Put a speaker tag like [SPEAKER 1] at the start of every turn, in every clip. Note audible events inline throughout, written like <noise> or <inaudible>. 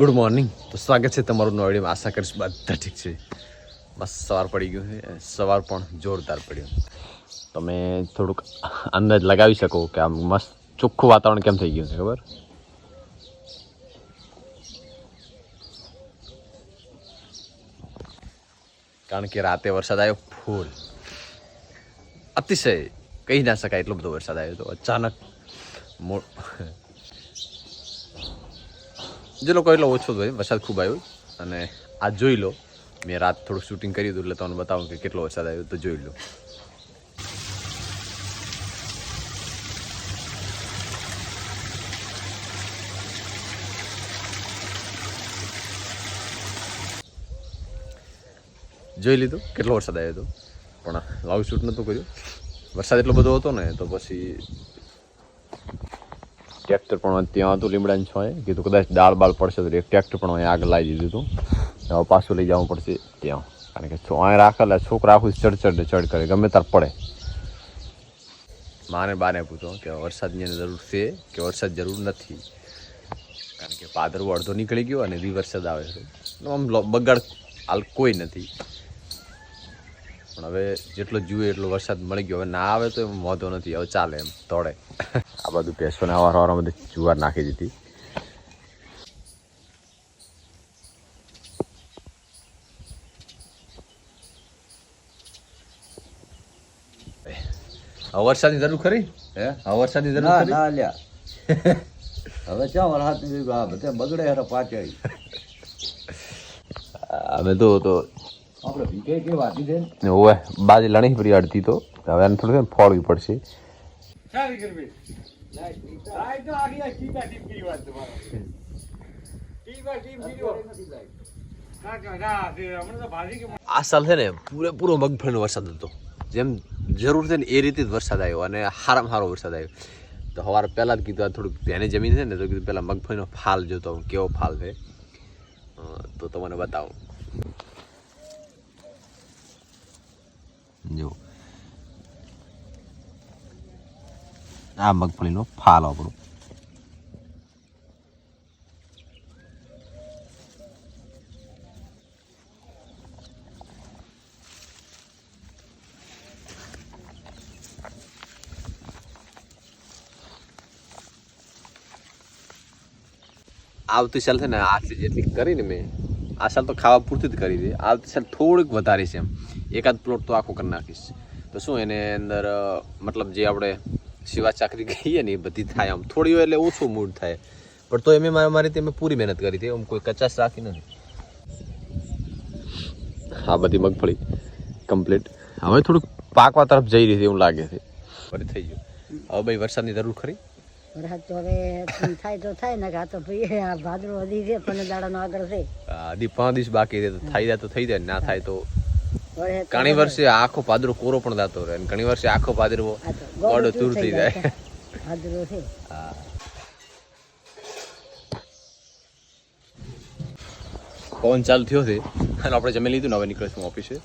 [SPEAKER 1] Good morning તો સ્વાગત છે તમારું નવા વિડીયોમાં. આશા કરીશ બધા ઠીક છે. બસ સવાર પડી ગયું છે. સવાર પણ જોરદાર પડ્યું. તમે થોડુંક અંદાજ લગાવી શકો કે આમ મસ્ત ચોખ્ખું વાતાવરણ કેમ થઈ ગયું છે, ખબર? કારણ કે રાતે વરસાદ આવ્યો ફૂલ. અતિશય કહી ના શકાય એટલો બધો વરસાદ આવ્યો તો અચાનક મો જે લોકો એટલો ઓછો જ હોય વરસાદ ખૂબ આવ્યો અને આ જોઈ લો. મેં રાત થોડું શૂટિંગ કર્યું હતું એટલે તમને બતાવું કે કેટલો વરસાદ આવ્યો, તો જોઈ લો. જોઈ લીધું કેટલો વરસાદ આવ્યો હતો પણ લાઈવ શૂટ નહોતું કર્યું. વરસાદ એટલો બધો હતો ને, તો પછી ટ્રેક્ટર પણ ત્યાં હતું લીમડાની છોએ કીધું કદાચ દાળ બાળ પડશે તો એક ટ્રેક્ટર પણ અહીં આગળ લાવી દીધું હતું હવે પાછું લઈ જવું પડશે ત્યાં. કારણ કે છો અહીં રાખેલા છોકરા આખું ચડ ચડ ચડ કરે, ગમે તાર પડે. માને બાને પૂછો કે વરસાદની જરૂર છે કે વરસાદ જરૂર નથી? કારણ કે પાદરવો અડધો નીકળી ગયો અને રી વરસાદ આવે છે. આમ બગાડ હાલ કોઈ નથી. પણ હવે જેટલો જુએ એટલો વરસાદ મળી ગયો. હવે ના આવે તો એમ વાંધો નથી. હવે ચાલે એમ તોડે. આ બધું પેસોને અવાર અવાર બધી જુવાર નાખી દીધી. હવે વરસાદની જરૂર ખરી? હે? હવે વરસાદની જરૂર
[SPEAKER 2] ના
[SPEAKER 1] ખરી?
[SPEAKER 2] ના લ્યા. હવે ક્યાં વરસાદ? ની આ બધે બગડે હેરે પાછળ <laughs>
[SPEAKER 1] અમે તો તો ઓવે બાજી લણી ફરી અડધી તો. હવે આને થોડું ફોડવી પડશે. આ સાલ છે ને પૂરેપૂરો મગફળીનો વરસાદ હતો. જેમ જરૂર છે ને એ રીતે જ વરસાદ આવ્યો અને સારામાં સારો વરસાદ આવ્યો. તો સવારે પહેલાં જ કીધું આ થોડુંક ધ્યાને જમીન છે ને તો કીધું પહેલાં મગફળીનો ફાલ જોતો હું કેવો ફાલ છે. તો તમને બતાવું જો આ મગફળીનો ફાલ આપણો આવતી સાલ છે ને આટલી જેટલી કરીને મેં, આ સાલ તો ખાવા પૂરતી જ કરી છે. આવતી સાલ થોડીક વધારે છે એમ. એકાદ પ્લોટ તો આખો કરી નાખીશ. તો શું, એને અંદર મતલબ જે આપણે સિવા ચાકરી કહીએ ને એ બધી થાય. આમ થોડી હોય એટલે ઓછું મૂડ થાય. પણ તો એમ મારા મારી રીતે મેં પૂરી મહેનત કરી હતી. એમ કોઈ કચાશ રાખી નથી. હા બધી મગફળી કમ્પ્લીટ હવે થોડુંક પાકવા તરફ જઈ રહી છે એવું લાગે છે. ફરી થઈ ગયું. હવે ભાઈ વરસાદની જરૂર ખરી?
[SPEAKER 3] વરસાદ તો હવે થાય તો થાય ને આ તો ભાઈ આ ભાદરો વધી છે પણ દાડાનો આગળ છે.
[SPEAKER 1] આ હજી પાંચ દિવસ બાકી છે તો થઈ જાય તો થઈ જાય. ના થાય તો ઘણી વર્ષે આખો પાદરો કોરો પણ થતો રહે અને ઘણી વર્ષે આખો પાદરો
[SPEAKER 3] ગોડો
[SPEAKER 1] ચૂર થઈ જાય.
[SPEAKER 3] ફોન
[SPEAKER 1] પવન ચાલુ થયો છે. અને આપણે જમી લીધું ને હવે નીકળીશું ઓફિસે.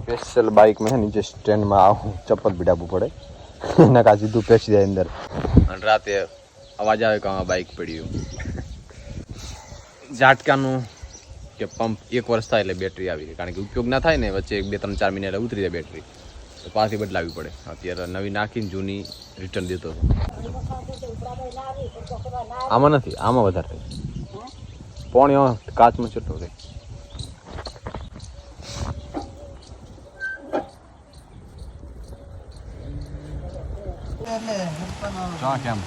[SPEAKER 1] સ્પેશિયલ બાઇકમાં છે નીચે સ્ટેન્ડમાં આવું ચપ્પલ પીડાવવું પડે. એના કા સીધું પેસી જાય અંદર. અને રાતે અવાજ આવે કે બાઇક પડ્યું ઝાટકાનું કે પંપ એક વર્ષ થાય એટલે બેટરી આવી જાય. કારણ કે ઉપયોગ ના થાય ને વચ્ચે એક બે ત્રણ ચાર મહિના એટલે ઉતરી જાય બેટરી તો પાછી બદલાવી પડે. અત્યારે નવી નાખીને જૂની રિટર્ન દેતો હતો. આમાં નથી આમાં વધારે થાય. પોણી કાચમાં છૂટો થાય. ચા કેમ?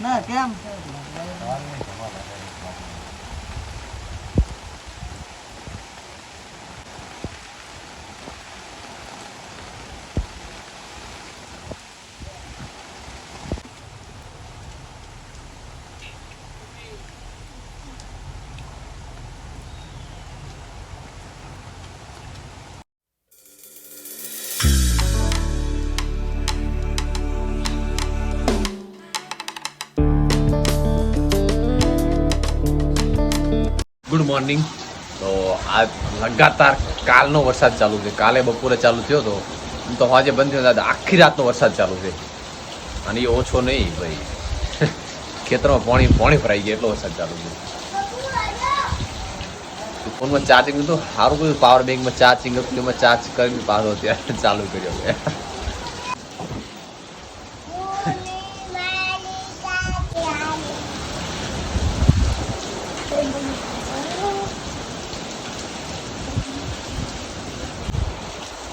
[SPEAKER 3] ના કેમ?
[SPEAKER 1] Good morning. તો આ લગાતાર કાલનો વરસાદ ચાલુ છે. કાલે બપોરે ચાલુ થયો હતો તો આજે બંધ થયો, દાદા, આખી રાતનો વરસાદ ચાલુ છે. અને એ ઓછો નહીં, ભાઈ. <laughs> ખેતરમાં પાણી પાણી ભરાઈ ગયા, એટલો વરસાદ ચાલુ છે. ફોનમાં ચાર્જિંગ હતું સારું બધું પાવર બેંકમાં ચાર્જિંગ હતું, એમાં ચાર્જ કરીને પાછો અત્યારે ચાલુ કર્યો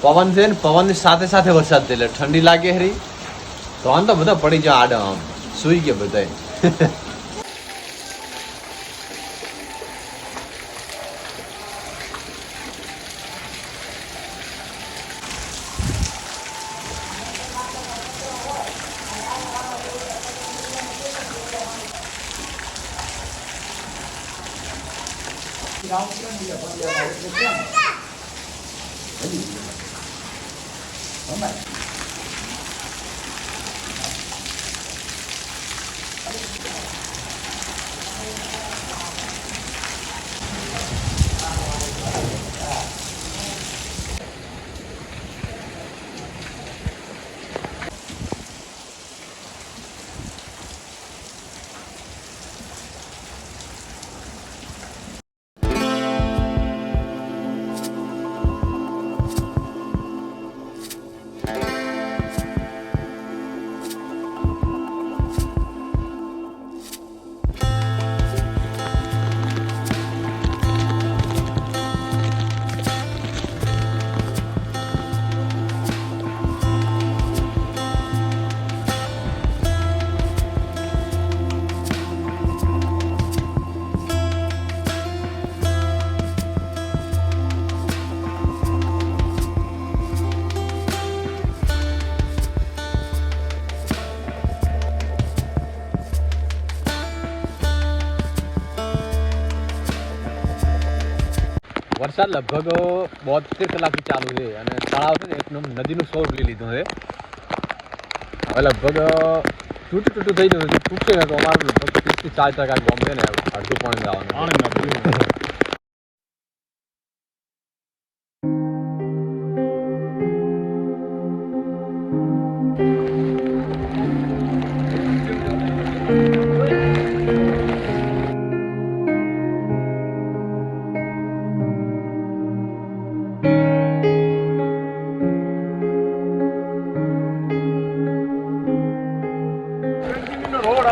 [SPEAKER 1] પવન છે ને, પવનની સાથે સાથે વરસાદ થાય ઠંડી લાગે હરી તો આમ તો બધા પડી જાય આડા આમ. સુઈ ગયા બધા Oh, my. વરસાદ લગભગ બોતેર કલાકથી ચાલુ છે અને તળાવ છે ને એકદમ નદીનું સ્વરૂપ લઈ લીધું છે. હવે લગભગ, તૂટું તૂટું થઈ ગયું તૂટશે ને તો અમારું લગભગ ચાર ટકા ગોમ ને, અડધું પાણી લાવવાનું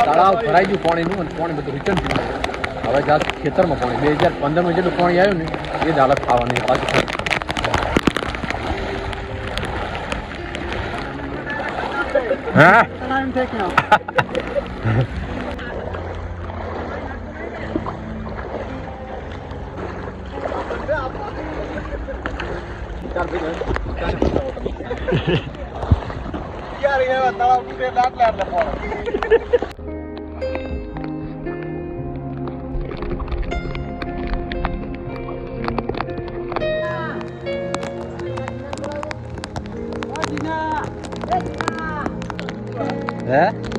[SPEAKER 1] તળાવ ભરાઈ ગયું પાણીનું અને પાણી બધું રિટર્ન થયું. હવે જ્યાં ખેતરમાં પાણી. બે હજાર પંદરમાં જેટલું પાણી આવ્યું ને, એ જ હાલત થવાની છે પાછી. હા? હે